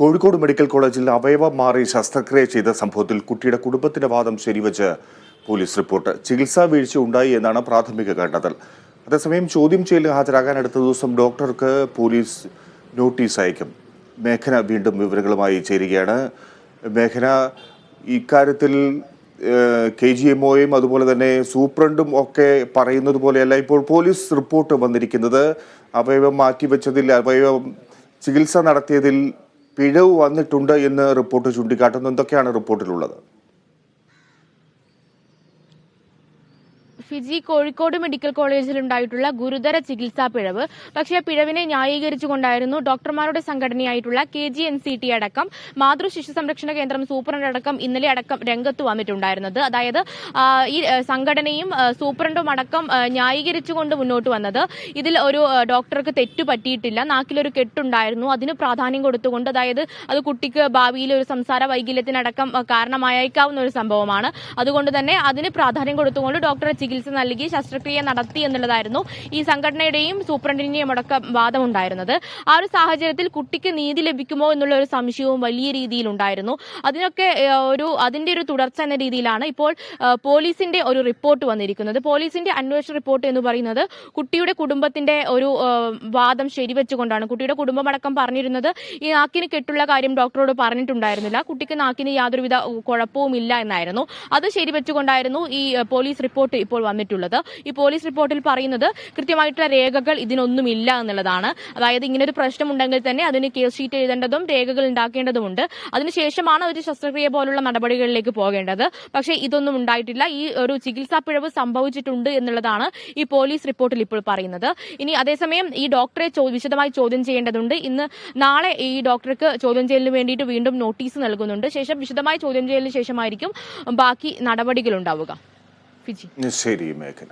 Kozhikode medical കോളേജിൽ അവയവം മാറി ശസ്ത്രക്രിയ ചെയ്ത സംഭവത്തിൽ കുട്ടിയുടെ കുടുംബത്തിന്റെ വാദം ശരിവച്ച് പോലീസ് റിപ്പോർട്ട്. ചികിത്സാ വീഴ്ച ഉണ്ടായി എന്നാണ് പ്രാഥമിക കണ്ടെത്തൽ. അതേസമയം ചോദ്യം ചെയ്യലിൽ ഹാജരാകാൻ അടുത്ത ദിവസം ഡോക്ടർക്ക് പോലീസ് നോട്ടീസ് അയക്കും. മേഘന വീണ്ടും വിവരങ്ങളുമായി ചേരുകയാണ്. മേഘന ഇക്കാര്യത്തിൽ കെ ജി എം ഒയും അതുപോലെ തന്നെ സൂപ്രണ്ടും ഒക്കെ പറയുന്നത് പോലെയല്ല ഇപ്പോൾ പോലീസ് റിപ്പോർട്ട് വന്നിരിക്കുന്നത്. അവയവം മാറ്റിവെച്ചതിൽ അവയവം ചികിത്സ നടത്തിയതിൽ പിഴവ് വന്നിട്ടുണ്ട് എന്ന് റിപ്പോർട്ട് ചൂണ്ടിക്കാട്ടുന്നു. എന്തൊക്കെയാണ് റിപ്പോർട്ടിലുള്ളത്? ഫിജി കോഴിക്കോട് മെഡിക്കൽ കോളേജിൽ ഉണ്ടായിട്ടുള്ള ഗുരുതര ചികിത്സാ പിഴവ്. പക്ഷേ പിഴവിനെ ന്യായീകരിച്ചുകൊണ്ടായിരുന്നു ഡോക്ടർമാരുടെ സംഘടനയായിട്ടുള്ള K G N C T അടക്കം മാതൃ ശിശു സംരക്ഷണ കേന്ദ്രം സൂപ്രണ്ട് അടക്കം ഇന്നലെ അടക്കം രംഗത്ത് വന്നിട്ടുണ്ടായിരുന്നത്. അതായത് ഈ സംഘടനയും സൂപ്രണ്ടും അടക്കം ന്യായീകരിച്ചുകൊണ്ട് മുന്നോട്ട് വന്നത്. ഇതിൽ ഒരു ഡോക്ടർക്ക് തെറ്റു പറ്റിയിട്ടില്ല. നാക്കിലൊരു കെട്ടുണ്ടായിരുന്നു. അതിന് പ്രാധാന്യം കൊടുത്തുകൊണ്ട് അതായത് അത് കുട്ടിക്ക് ഭാവിയിൽ ഒരു സംസാര വൈകല്യത്തിനടക്കം കാരണമായേക്കാവുന്ന ഒരു സംഭവമാണ്. അതുകൊണ്ട് തന്നെ അതിന് പ്രാധാന്യം കൊടുത്തുകൊണ്ട് ഡോക്ടറെ ചികിത്സ നൽകി ശസ്ത്രക്രിയ നടത്തി എന്നുള്ളതായിരുന്നു ഈ സംഘടനയുടെയും സൂപ്രണ്ടിന്റെയും അടക്കം വാദമുണ്ടായിരുന്നത്. ആ ഒരു സാഹചര്യത്തിൽ കുട്ടിക്ക് നീതി ലഭിക്കുമോ എന്നുള്ള ഒരു സംശയവും വലിയ രീതിയിൽ ഉണ്ടായിരുന്നു. അതിനൊക്കെ ഒരു അതിന്റെ ഒരു തുടർച്ച എന്ന രീതിയിലാണ് ഇപ്പോൾ പോലീസിന്റെ ഒരു റിപ്പോർട്ട് വന്നിരിക്കുന്നത്. പോലീസിന്റെ അന്വേഷണ റിപ്പോർട്ട് എന്ന് പറയുന്നത് കുട്ടിയുടെ കുടുംബത്തിന്റെ ഒരു വാദം ശരിവെച്ചുകൊണ്ടാണ്. കുട്ടിയുടെ കുടുംബമടക്കം പറഞ്ഞിരുന്നത് ഈ നാക്കിന് കെട്ടുള്ള കാര്യം ഡോക്ടറോട് പറഞ്ഞിട്ടുണ്ടായിരുന്നില്ല. കുട്ടിക്ക് നാക്കിന് യാതൊരുവിധ കുഴപ്പവും ഇല്ല എന്നായിരുന്നു. അത് ശരിവെച്ചുകൊണ്ടായിരുന്നു ഈ പോലീസ് റിപ്പോർട്ട് ഇപ്പോൾ വന്നിട്ടുള്ളത്. ഈ പോലീസ് റിപ്പോർട്ടിൽ പറയുന്നത് കൃത്യമായിട്ടുള്ള രേഖകൾ ഇതിനൊന്നുമില്ല എന്നുള്ളതാണ്. അതായത് ഇങ്ങനെ ഒരു പ്രശ്നം ഉണ്ടെങ്കിൽ തന്നെ അതിന് കേസ് ഷീറ്റ് എഴുതേണ്ടതും രേഖകൾ ഉണ്ടാക്കേണ്ടതുമുണ്ട്. അതിനുശേഷമാണ് ഒരു ശസ്ത്രക്രിയ പോലുള്ള നടപടികളിലേക്ക് പോകേണ്ടത്. പക്ഷേ ഇതൊന്നും ഉണ്ടായിട്ടില്ല. ഈ ഒരു ചികിത്സാ പിഴവ് സംഭവിച്ചിട്ടുണ്ട് എന്നുള്ളതാണ് ഈ പോലീസ് റിപ്പോർട്ടിൽ ഇപ്പോൾ പറയുന്നത്. ഇനി അതേസമയം ഈ ഡോക്ടറെ വിശദമായി ചോദ്യം ചെയ്യേണ്ടതുണ്ട്. ഇന്ന് നാളെ ഈ ഡോക്ടർക്ക് ചോദ്യം ചെയ്യലിന് വേണ്ടിയിട്ട് വീണ്ടും നോട്ടീസ് നൽകുന്നുണ്ട്. ശേഷം വിശദമായി ചോദ്യം ചെയ്യലിന് ശേഷമായിരിക്കും ബാക്കി നടപടികൾ ഉണ്ടാവുക. ഫിജി. ശരി മേഘന.